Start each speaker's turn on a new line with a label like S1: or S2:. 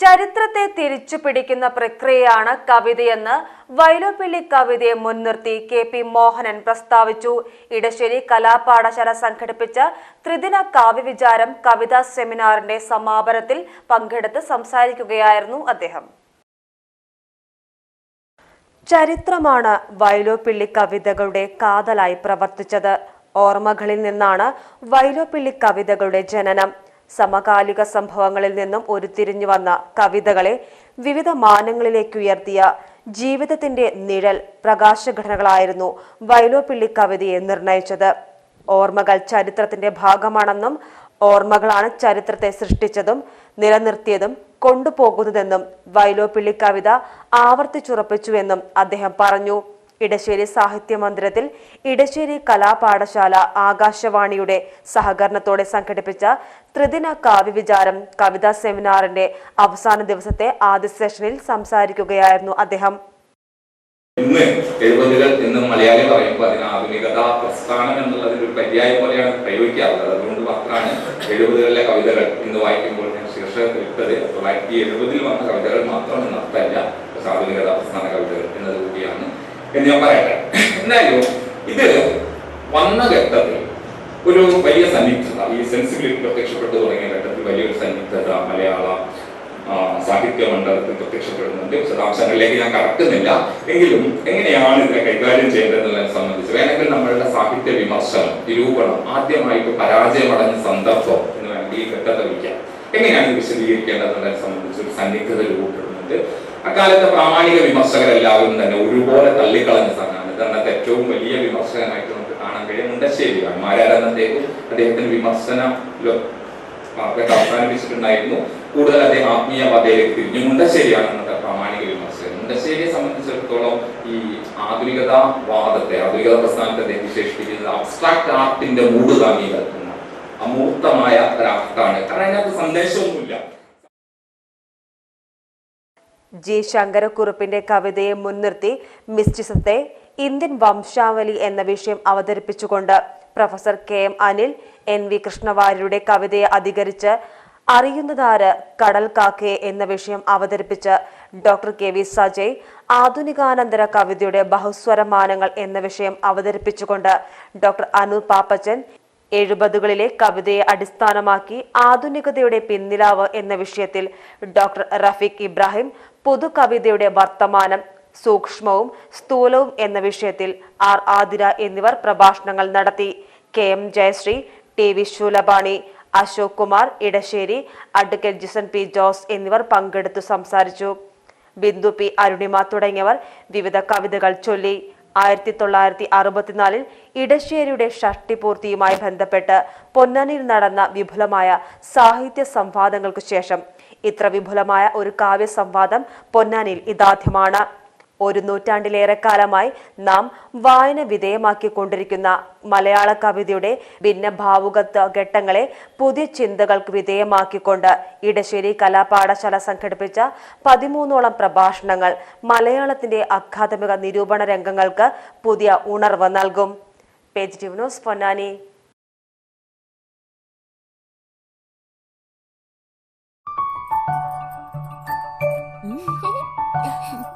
S1: ചരിത്രത്തെ തിരിച്ചു പിടിക്കുന്ന പ്രക്രിയയാണ് കവിതയെന്ന് വൈലോപ്പിള്ളി കവിതയെ മുൻനിർത്തി കെ പി മോഹനൻ പ്രസ്താവിച്ചു. ഇടശ്ശേരി കലാപാഠശാല സംഘടിപ്പിച്ച ത്രിദിന കാവ്യവിചാരം കവിതാ സെമിനാറിന്റെ സമാപനത്തിൽ പങ്കെടുത്ത് സംസാരിക്കുകയായിരുന്നു അദ്ദേഹം. ചരിത്രമാണ് വൈലോപ്പിള്ളി കവിതകളുടെ കാതലായി പ്രവർത്തിച്ചത്. ഓർമ്മകളിൽ നിന്നാണ് വൈലോപ്പിള്ളി കവിതകളുടെ ജനനം. സമകാലിക സംഭവങ്ങളിൽ നിന്നും ഉരുത്തിരിഞ്ഞു വന്ന കവിതകളെ വിവിധ മാനങ്ങളിലേക്ക് ഉയർത്തിയ ജീവിതത്തിന്റെ നിഴൽ പ്രകാശഘടനകളായിരുന്നു വൈലോപ്പിള്ളി കവിതയെ നിർണയിച്ചത്. ഓർമ്മകൾ ചരിത്രത്തിന്റെ ഭാഗമാണെന്നും ഓർമ്മകളാണ് ചരിത്രത്തെ സൃഷ്ടിച്ചതും നിലനിർത്തിയതും കൊണ്ടുപോകുന്നതെന്നും വൈലോപ്പിള്ളി കവിത ആവർത്തിച്ചുറപ്പിച്ചുവെന്നും അദ്ദേഹം പറഞ്ഞു. ഇടശ്ശേരി സാഹിത്യ ഇടശ്ശേരി കലാപാഠശാല ആകാശവാണിയുടെ സഹകരണത്തോടെ സംഘടിപ്പിച്ച ത്രിദിന കാവ്യവിചാരം കവിതാ സെമിനാറിന്റെ അവസാന ദിവസത്തെ ആദ്യ സെഷനിൽ സംസാരിക്കുകയായിരുന്നു അദ്ദേഹം.
S2: ഇന്ന് എഴുപതുകൾ എന്ന് മലയാളി പറയുമ്പോൾ അതിന് ആധുനികത പ്രസ്ഥാനം എന്നുള്ളതിൽ ഒരു പര്യായം പോലെയാണ് പ്രയോഗിക്കാറുള്ളത്. അതുകൊണ്ട് മാത്രമാണ് എഴുപതുകളിലെ കവിതകൾ ഇന്ന് വായിക്കുമ്പോൾ ഞാൻ ശീർഷകത്തിൽ ഇട്ടത് തൊള്ളായിരത്തി എഴുപതിൽ വന്ന കവിതകൾ മാത്രം നർത്തല്ല ആധുനികത പ്രസ്ഥാന കവിതകൾ എന്നത് കൂടിയാണ്. എന്ന് ഞാൻ പറയട്ടെ. എന്തായാലും ഇത് വന്ന ഘട്ടത്തിൽ ഒരു വലിയ സന്നിഗ്ധത ഈ സെൻസിബിലിറ്റി പ്രത്യക്ഷപ്പെട്ടു തുടങ്ങിയ ഘട്ടത്തിൽ വലിയൊരു സന്നിഗ്ധത മലയാള സാഹിത്യ മണ്ഡലത്തിൽ പ്രത്യക്ഷപ്പെടുന്നുണ്ട്. വിശദാംശങ്ങളിലേക്ക് ഞാൻ കടക്കുന്നില്ല. എങ്കിലും എങ്ങനെയാണ് ഇതിനെ കൈകാര്യം ചെയ്യേണ്ടതെന്നതിനെ സംബന്ധിച്ച് വേണമെങ്കിൽ നമ്മളുടെ സാഹിത്യ വിമർശനം നിരൂപണം ആദ്യമായിട്ട് പരാജയമടഞ്ഞ സന്ദർഭം എന്ന് വേണമെങ്കിൽ ഈ ഘട്ടത്തെ വിളിക്കാം. എങ്ങനെയാണ് ഇത് വിശദീകരിക്കേണ്ടതെന്നതിനെ സംബന്ധിച്ച് ഒരു സന്നിഗ്ധത രൂപപ്പെടുന്നുണ്ട്. അക്കാലത്തെ പ്രാമാണിക വിമർശകരെല്ലാവരും തന്നെ ഒരുപോലെ തള്ളിക്കളഞ്ഞ സംഘമാണ് ഇതെണ്ണത്തെ ഏറ്റവും വലിയ വിമർശകനായിട്ട് നമുക്ക് കാണാൻ കഴിയും. മുണ്ടശ്ശേരി മാരാരെന്നത്തേക്കും അദ്ദേഹത്തിന് വിമർശന അവസാനിപ്പിച്ചിട്ടുണ്ടായിരുന്നു. കൂടുതൽ അദ്ദേഹം ആത്മീയവാദയിലേക്ക് തിരിഞ്ഞു. മുണ്ടശ്ശേരിയാണ് ഇന്നത്തെ പ്രാമാണിക വിമർശകൻ. മുണ്ടശ്ശേരിയെ സംബന്ധിച്ചിടത്തോളം ഈ ആധുനികതാവാദത്തെ ആധുനികത പ്രസ്ഥാനത്തെ അദ്ദേഹം വിശേഷിപ്പിക്കുന്നത് അബ്സ്ട്രാക്ട് ആർട്ടിന്റെ മൂട് താങ്ങി കിടക്കുന്ന അമൂർത്തമായ ഒരാർട്ടാണ് കാരണം അതിനകത്ത് സന്ദേശമൊന്നുമില്ല.
S1: ജി ശങ്കരക്കുറുപ്പിന്റെ കവിതയെ മുൻനിർത്തി മിസ്റ്റിസത്തെ ഇന്ത്യൻ വംശാവലി എന്ന വിഷയം അവതരിപ്പിച്ചുകൊണ്ട് professor K M Anil N V കൃഷ്ണവാര്യരുടെ കവിതയെ അധികരിച്ച് അറിയുന്നതാര് കടൽ കാക്കെ എന്ന വിഷയം അവതരിപ്പിച്ച് ഡോക്ടർ കെ വി സജയ് ആധുനികാനന്തര കവിതയുടെ ബഹുസ്വരമാനങ്ങൾ എന്ന വിഷയം അവതരിപ്പിച്ചുകൊണ്ട് ഡോക്ടർ അനു പാപ്പച്ചൻ എഴുപതുകളിലെ കവിതയെ അടിസ്ഥാനമാക്കി ആധുനികതയുടെ പിന്നിലാവ് എന്ന വിഷയത്തിൽ ഡോക്ടർ റഫീഖ് ഇബ്രാഹിം പുതുകവിതയുടെ വർത്തമാനം സൂക്ഷ്മവും സ്ഥൂലവും എന്ന വിഷയത്തിൽ ആർ ആതിര എന്നിവർ പ്രഭാഷണങ്ങൾ നടത്തി. K M Jayashree T V Shoolapani Ashok Kumar Edassery advocate Jison P Jose എന്നിവർ പങ്കെടുത്തു സംസാരിച്ചു. ബിന്ദു പി അരുണിമ തുടങ്ങിയവർ വിവിധ കവിതകൾ ചൊല്ലി. ആയിരത്തി തൊള്ളായിരത്തി അറുപത്തിനാലിൽ ഇടശ്ശേരിയുടെ ഷഷ്ടിപൂർത്തിയുമായി ബന്ധപ്പെട്ട് പൊന്നാനിയിൽ നടന്ന വിപുലമായ സാഹിത്യ സംവാദങ്ങൾക്കു ശേഷം ഇത്ര വിപുലമായ ഒരു കാവ്യ സംവാദം പൊന്നാനിയിൽ ഇതാദ്യമാണ്. ഒരു നൂറ്റാണ്ടിലേറെ കാലമായി നാം വായന വിധേയമാക്കിക്കൊണ്ടിരിക്കുന്ന മലയാള കവിതയുടെ ഭിന്ന ഭാവുകത്വ ഘട്ടങ്ങളെ പുതിയ ചിന്തകൾക്ക് വിധേയമാക്കിക്കൊണ്ട് ഇടശ്ശേരി കലാപാഠശാല സംഘടിപ്പിച്ച പതിമൂന്നോളം പ്രഭാഷണങ്ങൾ മലയാളത്തിന്റെ അക്കാദമിക നിരൂപണ രംഗങ്ങൾക്ക് പുതിയ ഉണർവ് നൽകും. Page news Ponnani.